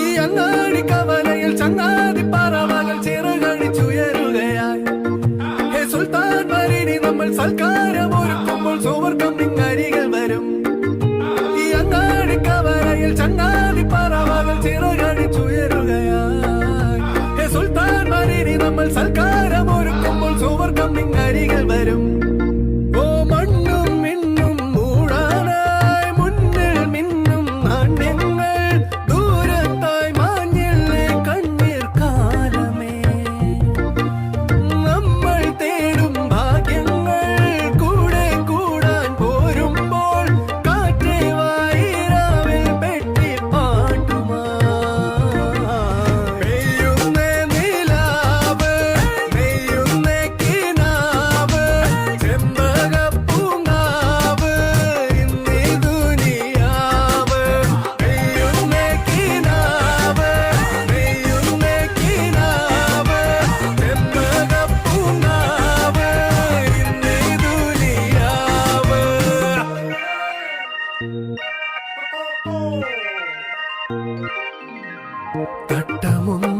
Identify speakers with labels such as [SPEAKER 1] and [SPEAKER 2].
[SPEAKER 1] ഈ അങ്ങാടി കവലയിൽ ചങ്ങാതി പറവകൾ ചിറകടിച്ചുയരുകയായി നമ്മൾ സൽക്കാരം ഒരുക്കുമ്പോൾ നിങ്ങരികൾ വരും. ഈ അങ്ങാടി കവലയിൽ ചങ്ങാതി പറവകൾ ചിറകടിച്ചുയരുകയായി നമ്മൾ സൽക്കാരം தட்டமும்